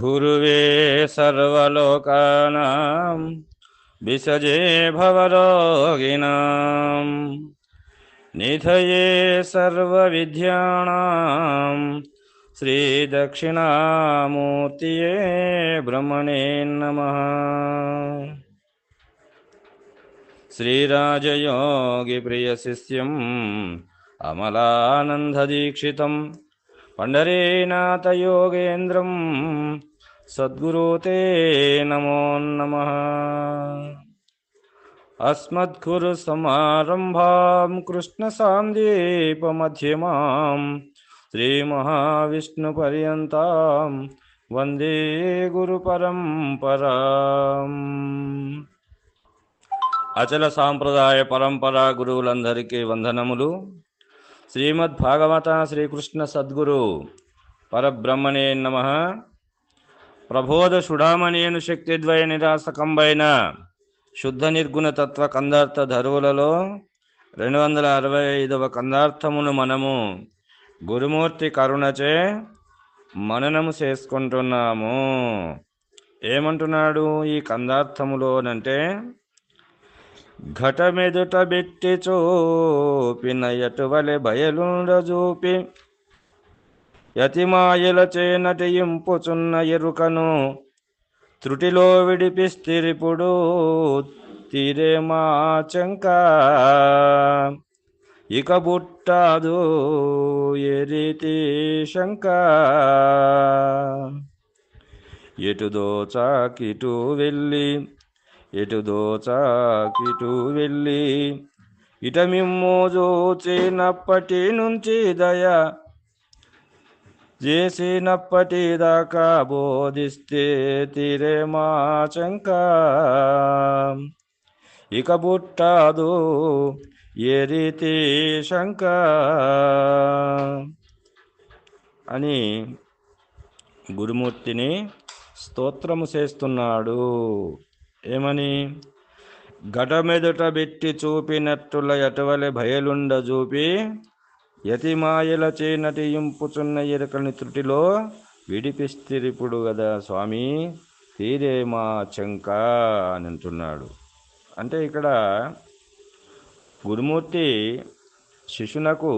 गुरुवे सर्वलोकानां विसजे भवरोगिणां। निधये सर्वविद्याणां श्रीदक्षिणामूर्तये ब्रह्मणे नमः। श्रीराजयोगिप्रियशिष्यम् अमलानन्ददीक्षितं సద్గురుతే నమో నమ. అస్మద్గురు సమారంభాం కృష్ణ సాందీప మధ్యమాం శ్రీ మహావిష్ణు పర్యంతం వందే గురు పరంపరా. అచల సాంప్రదాయ పరంపర గురువులందరికీ వందనములు. శ్రీమద్భాగవత శ్రీకృష్ణ సద్గురు పరబ్రహ్మణే నమ. ప్రబోధ సుడామణియను శక్తిద్వయ నిరాసకంబైన శుద్ధ నిర్గుణ తత్వ కందార్థ ధరువులలో రెండు వందల అరవై ఐదవ కందార్థమును మనము గురుమూర్తి కరుణచే మననము చేసుకుంటున్నాము. ఏమంటున్నాడు ఈ కందార్థములోనంటే ఘటమెదుట బెట్టి చూపిన ఎటువలె బయలుండ చూపి యతిమాయలచే చేనటింపుచున్న ఎరుకను త్రుటిలో విడిపిస్తిరిపుడు తీరే మా చెంక. ఇక బుట్టాదు ఎరితి శంక? ఎటు దోచాకిటు వెళ్ళి ఎటు దోచాకిటు వెళ్ళి ఇట మిమ్ము చూచినప్పటి నుంచి దయ చేసినప్పటిదాకా బోధిస్తే తీరే మా శంక. ఇక బుట్టాదు ఏ రీతి శంక? అని గురుమూర్తిని స్తోత్రము చేస్తున్నాడు. ఏమని? ఘటమెదుట పెట్టి చూపినట్టుల ఎటువలె భయలుండ చూపి యతిమాయల చేనటింపుచున్న ఎరుకని త్రుటిలో విడిపిస్తిరిపుడు కదా స్వామి తీరే మా చెంక అని అంటున్నాడు అంటే ఇక్కడ గురుమూర్తి శిశునకు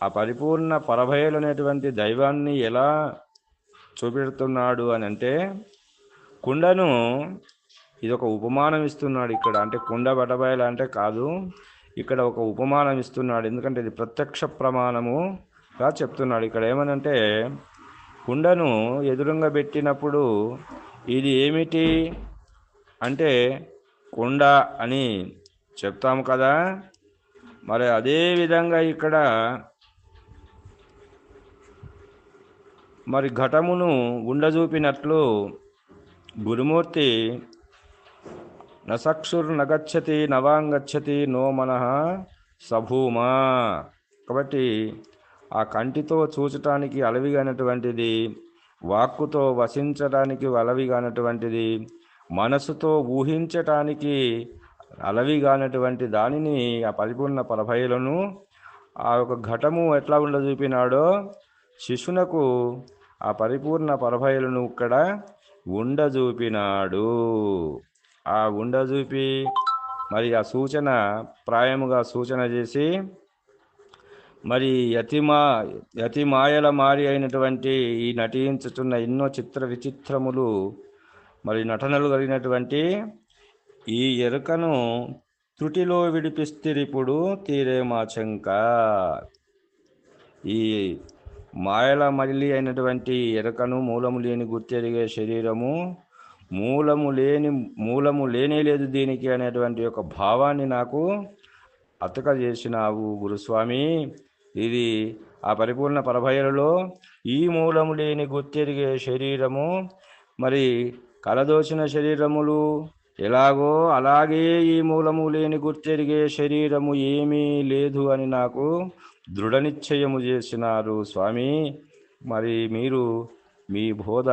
ఆ పరిపూర్ణ పరభయలు అనేటువంటి దైవాన్ని ఎలా చూపెడుతున్నాడు అని అంటే కుండను ఇది ఒక ఉపమానం ఇస్తున్నాడు ఇక్కడ. అంటే కుండ బటబయలు అంటే కాదు ఇక్కడ ఒక ఉపమానం ఇస్తున్నాడు. ఎందుకంటే ఇది ప్రత్యక్ష ప్రమాణముగా చెప్తున్నాడు. ఇక్కడ ఏమనంటే కుండను ఎదురుగా పెట్టినప్పుడు ఇది ఏమిటి అంటే కుండ అని చెప్తాము కదా. మరి అదే విధంగా ఇక్కడ మరి ఘటమును ఉండజూపినట్లు గురుమూర్తి నసక్షుర్ నగచ్చతి నవాంగచ్చతి నో మనః సభూమా. కాబట్టి ఆ కంటితో చూచటానికి అలవిగానటువంటిది వాక్కుతో వసించటానికి అలవిగానటువంటిది మనసుతో ఊహించటానికి అలవిగానటువంటి దానిని ఆ పరిపూర్ణ పరభయలను ఆ యొక్క ఘటము ఎట్లా ఉండ చూపినాడో శిశునకు ఆ పరిపూర్ణ పరభయలను ఇక్కడ ఉండజూపినాడు. ఆ ఉండజూపి మరి ఆ సూచన ప్రాయముగా సూచన చేసి మరి యతిమా యతిమాయల మారి అయినటువంటి ఈ నటించుతున్న ఎన్నో చిత్ర విచిత్రములు మరి నటనలు కలిగినటువంటి ఈ ఎరుకను త్రుటిలో విడిపిస్తిరిప్పుడు తీరే మాచంక ఈ మాయల మళ్ళీ అయినటువంటి ఎరకను మూలము లేని గుర్తెరిగే శరీరము మూలము లేని మూలము లేనే లేదు దీనికి అనేటువంటి ఒక భావాన్ని నాకు అతక చేసినావు గురుస్వామి. ఇది ఆ పరిపూర్ణ పరభయలలో ఈ మూలము లేని గుర్తెరిగే శరీరము. మరి కలదోచిన శరీరములు ఎలాగో అలాగే ఈ మూలము లేని గుర్తెరిగే శరీరము ఏమీ లేదు అని నాకు దృఢ నిశ్చయము చేసినారు స్వామి. మరి మీరు మీ బోధ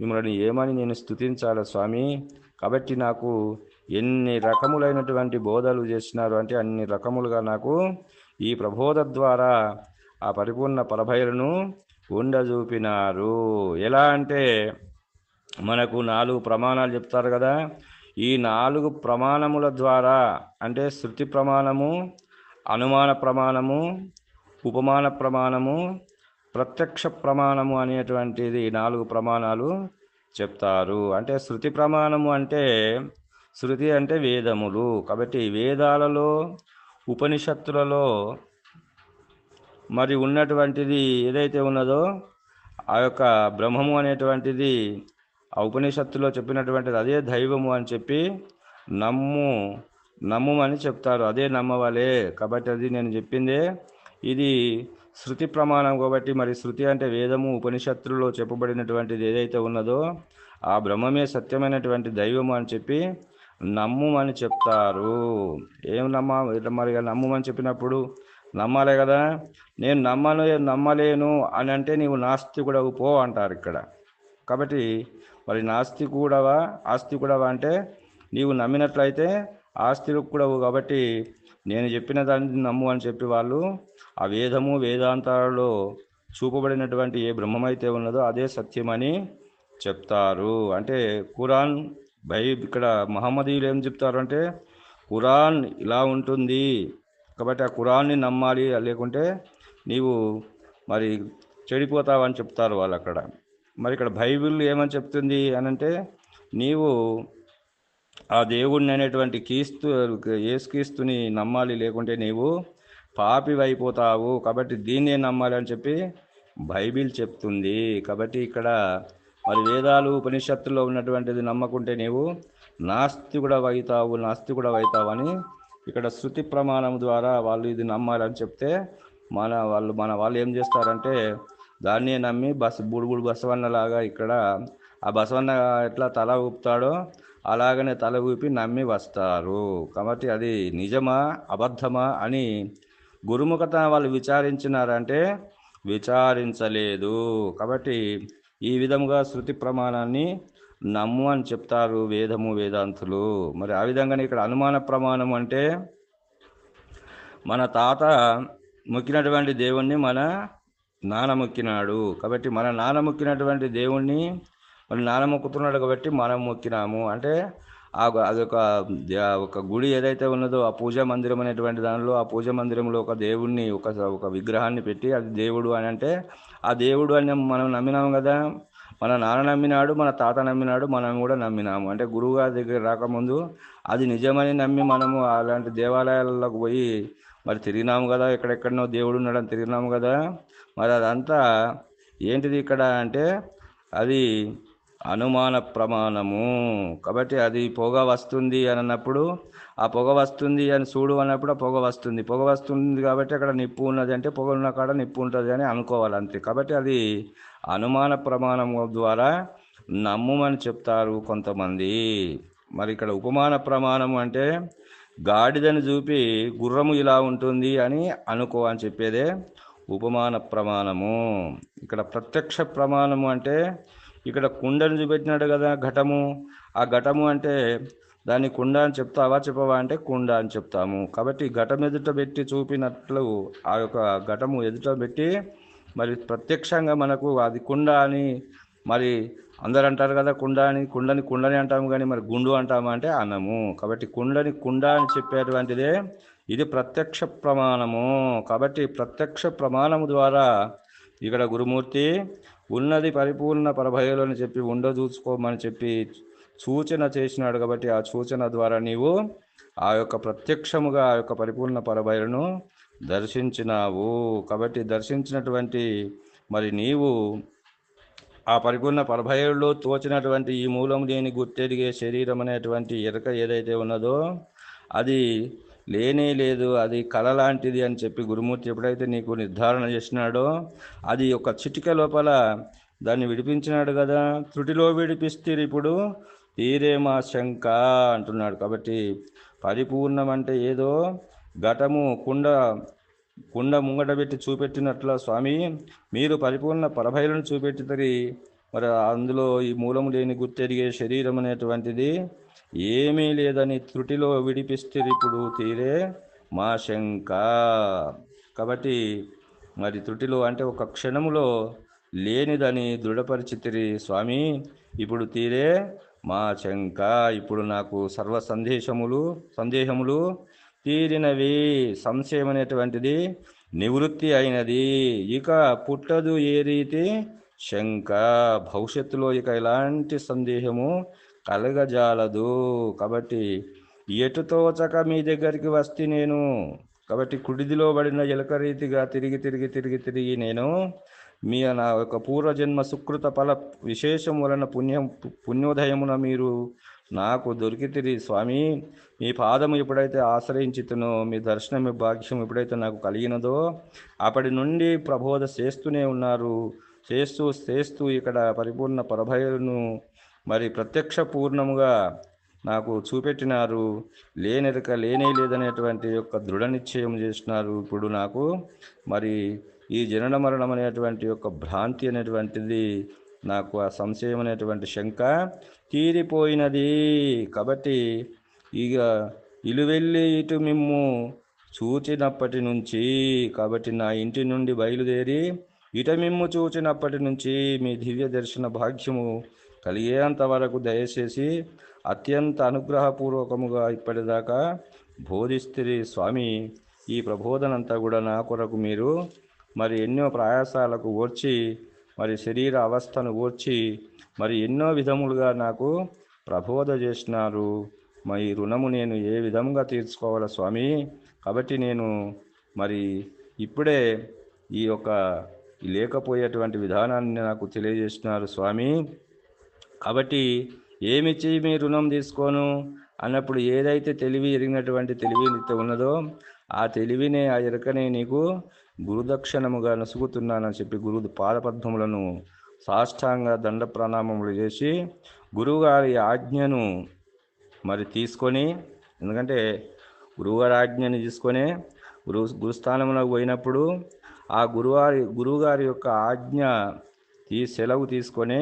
మిమ్మల్ని ఏమని నేను స్తుతించాలి స్వామి? కాబట్టి నాకు ఎన్ని రకములైనటువంటి బోధలు చేసినారు అంటే అన్ని రకములుగా నాకు ఈ ప్రబోధ ద్వారా ఆ పరిపూర్ణ పరభైలను ఉండజూపినారు. ఎలా అంటే మనకు నాలుగు ప్రమాణాలు చెప్తారు కదా. ఈ నాలుగు ప్రమాణముల ద్వారా అంటే శృతి ప్రమాణము అనుమాన ప్రమాణము ఉపమాన ప్రమాణము ప్రత్యక్ష ప్రమాణము అనేటువంటిది నాలుగు ప్రమాణాలు చెప్తారు. అంటే శృతి ప్రమాణము అంటే శృతి అంటే వేదములు. కాబట్టి వేదాలలో ఉపనిషత్తులలో మరి ఉన్నటువంటిది ఏదైతే ఉన్నదో ఆ యొక్క బ్రహ్మము అనేటువంటిది ఆ ఉపనిషత్తులో చెప్పినటువంటిది అదే దైవము అని చెప్పి నమ్ము నమ్ముమని చెప్తారు. అదే నమ్మవలే. కాబట్టి అది నేను చెప్పిందే ఇది శృతి ప్రమాణం కాబట్టి మరి శృతి అంటే వేదము ఉపనిషత్తులలో చెప్పబడినటువంటిది ఏదైతే ఉన్నదో ఆ బ్రహ్మమే సత్యమైనటువంటి దైవము అని చెప్పి నమ్ముమని చెప్తారు. ఏం నమ్మ మరి ఇక నమ్ముమని చెప్పినప్పుడు నమ్మాలే కదా? నేను నమ్మను నమ్మలేను అని అంటే నీవు నాస్తికుడవు పో అంటారు ఇక్కడ. కాబట్టి మరి నాస్తికుడవా ఆస్తికుడవా అంటే నీవు నమ్మినట్లయితే ఆస్తికుడవు కాబట్టి నేను చెప్పిన దాన్ని నమ్ము అని చెప్పి వాళ్ళు ఆ వేదము వేదాంతాలలో చూపబడినటువంటి ఏ బ్రహ్మమైతే ఉన్నదో అదే సత్యమని చెప్తారు. అంటే ఖురాన్ బై ఇక్కడ మహమ్మదీయులు ఏం చెప్తారు అంటే ఖురాన్ ఇలా ఉంటుంది. కాబట్టి ఆ ఖురాన్ని నమ్మాలి లేకుంటే నీవు మరి చెడిపోతావని చెప్తారు వాళ్ళు అక్కడ. మరి ఇక్కడ బైబిల్ ఏమని చెప్తుంది అని అంటే నీవు ఆ దేవుడిని అనేటువంటి క్రీస్తు ఏసుక్రీస్తుని నమ్మాలి లేకుంటే నీవు పాపి అయిపోతావు కాబట్టి దీన్నే నమ్మాలి అని చెప్పి బైబిల్ చెప్తుంది. కాబట్టి ఇక్కడ మరి వేదాలు ఉపనిషత్తుల్లో ఉన్నటువంటిది నమ్మకుంటే నీవు నాస్తికుడ అవుతావు నాస్తికుడ అవుతావు అని ఇక్కడ శృతి ప్రమాణం ద్వారా వాళ్ళు ఇది నమ్మాలని చెప్తే మన వాళ్ళు మన వాళ్ళు ఏం చేస్తారంటే దాన్నే నమ్మి బస్ బుడుబుడు బసవన్నలాగా ఇక్కడ ఆ బసవన్న ఎట్లా తల ఊపుతాడో అలాగనే తల ఊపి నమ్మి వస్తారు. కాబట్టి అది నిజమా? అబద్ధమా? అని గురుముఖత వాళ్ళు విచారించినారంటే విచారించలేదు. కాబట్టి ఈ విధముగా శృతి ప్రమాణాన్ని నమ్ము అని చెప్తారు వేదము వేదాంతులు. మరి ఆ విధంగానే ఇక్కడ అనుమాన ప్రమాణం అంటే మన తాత మొక్కినటువంటి దేవుణ్ణి మన నాన్న మొక్కినాడు. కాబట్టి మన నాన్న మొక్కినటువంటి దేవుణ్ణి మరి నాన్న మొక్కుతున్నాడు కాబట్టి మనం మొక్కినాము అంటే ఆ అదొక ఒక గుడి ఏదైతే ఉన్నదో ఆ పూజా మందిరం అనేటువంటి దానిలో ఆ పూజా మందిరంలో ఒక దేవుణ్ణి ఒక ఒక విగ్రహాన్ని పెట్టి అది దేవుడు అని అంటే ఆ దేవుడు అని మనం నమ్మినాం కదా. మన నాన్న నమ్మినాడు మన తాత నమ్మినాడు మనం కూడా నమ్మినాము. అంటే గురువుగారి దగ్గర రాకముందు అది నిజమని నమ్మి మనము అలాంటి దేవాలయాలకు పోయి మరి తిరిగినాము కదా. ఎక్కడెక్కడనో దేవుడు ఉన్నాడని తిరిగినాము కదా. మరి అదంతా ఏంటిది ఇక్కడ అంటే అది అనుమాన ప్రమాణము. కాబట్టి అది పొగ వస్తుంది అని అన్నప్పుడు ఆ పొగ వస్తుంది అని చూడు అన్నప్పుడు ఆ పొగ వస్తుంది. పొగ వస్తుంది కాబట్టి అక్కడ నిప్పు ఉన్నది అంటే పొగ ఉన్న కాడ నిప్పు ఉంటుంది అని అనుకోవాలి అంతే. కాబట్టి అది అనుమాన ప్రమాణం ద్వారా నమ్మమని చెప్తారు కొంతమంది. మరి ఇక్కడ ఉపమాన ప్రమాణం అంటే గాడిదని చూపి గుర్రము ఇలా ఉంటుంది అని అనుకో అని చెప్పేదే ఉపమాన ప్రమాణము. ఇక్కడ ప్రత్యక్ష ప్రమాణము అంటే ఇక్కడ కుండను చూపెట్టినాడు కదా ఘటము. ఆ ఘటము అంటే దాన్ని కుండ అని చెప్తావా చెప్పవా అంటే కుండ అని చెప్తాము. కాబట్టి ఘటం ఎదుట పెట్టి చూపినట్లు ఆ యొక్క ఘటము ఎదుట పెట్టి మరి ప్రత్యక్షంగా మనకు అది కుండ అని మరి అందరు అంటారు కదా కుండ అని కుండని కుండని అంటాము కానీ మరి గుండు అంటాము అంటే అన్నము కాబట్టి కుండని కుండ అని చెప్పేటువంటిదే ఇది ప్రత్యక్ష ప్రమాణము. కాబట్టి ప్రత్యక్ష ప్రమాణము ద్వారా ఇక్కడ గురుమూర్తి ఉన్నది పరిపూర్ణ పరభయలని చెప్పి ఉండజూచుకోమని చెప్పి సూచన చేసినాడు కాబట్టి ఆ సూచన ద్వారా నీవు ఆ యొక్క ప్రత్యక్షముగా ఆ యొక్క పరిపూర్ణ పరభయలను దర్శించినావు. కాబట్టి దర్శించినటువంటి మరి నీవు ఆ పరిపూర్ణ పరభయుల్లో తోచినటువంటి ఈ మూలం దేని గుర్తెరిగే శరీరం అనేటువంటి ఎరక ఏదైతే ఉన్నదో అది లేనే లేదు అది కళ లాంటిది అని చెప్పి గురుమూర్తి ఎప్పుడైతే నీకు నిర్ధారణ చేసినాడో అది ఒక చిటిక లోపల దాన్ని విడిపించినాడు కదా త్రుటిలో విడిపిస్తే ఇప్పుడు. తీరే మా శంక అంటున్నాడు. కాబట్టి పరిపూర్ణం అంటే ఏదో ఘటము కుండ కుండ ముంగట పెట్టి చూపెట్టినట్ల స్వామి మీరు పరిపూర్ణ పరభైలను చూపెట్టితరి మరి అందులో ఈ మూలము లేని గుర్తెరిగే శరీరం అనేటువంటిది ఏమీ లేదని త్రుటిలో విడిపిస్తే ఇప్పుడు తీరే మా శంక. కాబట్టి మరి త్రుటిలో అంటే ఒక క్షణములో లేనిదని దృఢపరిచితిరి స్వామి ఇప్పుడు తీరే మా శంక. ఇప్పుడు నాకు సర్వ సందేశములు సందేహములు తీరినవి. సంశయం అనేటువంటిది నివృత్తి అయినది. ఇక పుట్టదు ఏ రీతి? శంక. భవిష్యత్తులో ఇక ఎలాంటి సందేహము కలగజాలదు. కాబట్టి ఎటు తోచక మీ దగ్గరికి వస్తే నేను? కాబట్టి కుడిదిలో పడిన ఎలక రీతిగా తిరిగి తిరిగి తిరిగి తిరిగి నేను మీ నా యొక్క పూర్వజన్మ సుకృత ఫల విశేషం వలన పుణ్యం పుణ్యోదయమున మీరు నాకు దొరికితిరి స్వామి. మీ పాదము ఎప్పుడైతే ఆశ్రయించుతునో మీ దర్శనం భాగ్యం ఎప్పుడైతే నాకు కలిగినదో అప్పటి నుండి ప్రబోధ చేస్తూనే ఉన్నారు. చేస్తూ చేస్తూ ఇక్కడ పరిపూర్ణ పరభయను మరి ప్రత్యక్ష పూర్ణముగా నాకు చూపెట్టినారు. లేనెరక లేనే లేదనేటువంటి యొక్క దృఢ నిశ్చయం చేసినారు. ఇప్పుడు నాకు మరి ఈ జనన మరణం అనేటువంటి యొక్క భ్రాంతి అనేటువంటిది నాకు ఆ సంశయం అనేటువంటి శంక తీరిపోయినది. కాబట్టి ఇక ఇలువెళ్ళి ఇటు మిమ్ము చూచినప్పటి నుంచి కాబట్టి నా ఇంటి నుండి బయలుదేరి ఇట మిమ్ము చూచినప్పటి నుంచి మీ దివ్య దర్శన భాగ్యము కలిగేంత వరకు దయచేసి అత్యంత అనుగ్రహపూర్వకముగా ఇప్పటిదాకా బోధిస్తే స్వామి. ఈ ప్రబోధనంతా కూడా నా కొరకు మీరు మరి ఎన్నో ప్రయాసాలకు ఓర్చి మరి శరీర అవస్థను ఓర్చి మరి ఎన్నో విధములుగా నాకు ప్రబోధ చేసినారు. మరి రుణము నేను ఏ విధంగా తీర్చుకోవాలా స్వామి? కాబట్టి నేను మరి ఇప్పుడే ఈ యొక్క లేకపోయేటువంటి విధానాన్ని నాకు తెలియజేసినారు స్వామి. కాబట్టి ఏమిచ్చి మీ రుణం తీసుకోను? అన్నప్పుడు ఏదైతే తెలివి ఎరిగినటువంటి తెలివి ఉన్నదో ఆ తెలివినే ఆ ఎరకనే నీకు గురుదక్షిణముగా నసుగుతున్నానని చెప్పి గురు పాదపద్మములను సాష్టాంగ దండ ప్రణామములు చేసి గురువుగారి ఆజ్ఞను మరి తీసుకొని ఎందుకంటే గురువుగారి ఆజ్ఞని తీసుకొని గురు గురుస్థానమునకు పోయినప్పుడు ఆ గురువారి గురువుగారి యొక్క ఆజ్ఞ తీ సెలవు తీసుకొని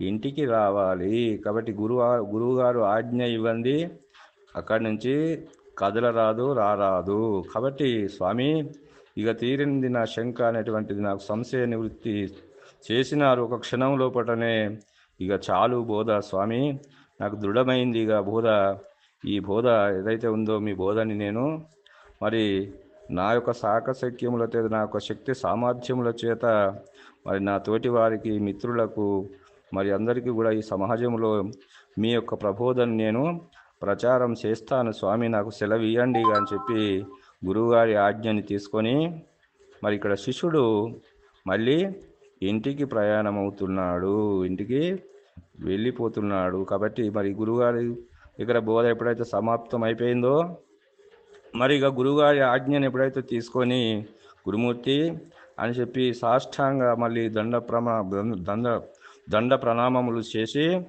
ఇంటికి రావాలి. కాబట్టి గురువు గురువుగారు ఆజ్ఞ ఇవ్వండి. అక్కడి నుంచి కదలరాదు రారాదు. కాబట్టి స్వామి ఇక తీరింది నా శంక అనేటువంటిది నాకు సంశయ నివృత్తి చేసినారు ఒక క్షణం లోపటనే. ఇక చాలు బోధ స్వామి. నాకు దృఢమైంది ఇక బోధ. ఈ బోధ ఏదైతే ఉందో మీ బోధని నేను. మరి నా యొక్క సాకశక్యముల చేత నా యొక్క శక్తి సామర్థ్యముల చేత మరి నా తోటి వారికి మిత్రులకు మరి అందరికీ కూడా ఈ సమాజంలో మీ యొక్క ప్రబోధన నేను ప్రచారం చేస్తాను. స్వామి నాకు సెలవు ఇవ్వండి అని చెప్పి గురువుగారి ఆజ్ఞని తీసుకొని మరి ఇక్కడ శిష్యుడు మళ్ళీ ఇంటికి ప్రయాణం అవుతున్నాడు ఇంటికి వెళ్ళిపోతున్నాడు. కాబట్టి మరి గురువుగారి ఇక్కడ బోధ ఎప్పుడైతే సమాప్తం అయిపోయిందో మరి ఇక గురువుగారి ఆజ్ఞను ఎప్పుడైతే తీసుకొని గురుమూర్తి అని చెప్పి సాష్టాంగ మళ్ళీ దండ ప్రమా దండ దండ ప్రణామములు చేసి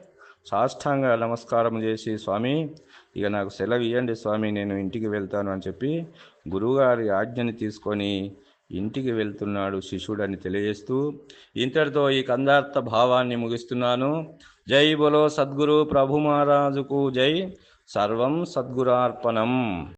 సాష్టాంగ నమస్కారం చేసి స్వామి ఇక నాకు సెలవు ఇవ్వండి స్వామి నేను ఇంటికి వెళ్తాను అని చెప్పి గురువుగారి ఆజ్ఞని తీసుకొని ఇంటికి వెళ్తున్నాడు శిష్యుడని తెలియజేస్తూ ఇంతటితో ఈ కందార్థ భావాన్ని ముగిస్తున్నాను. జై బలో సద్గురు ప్రభు మహారాజుకు జై. సర్వం సద్గురార్పణం.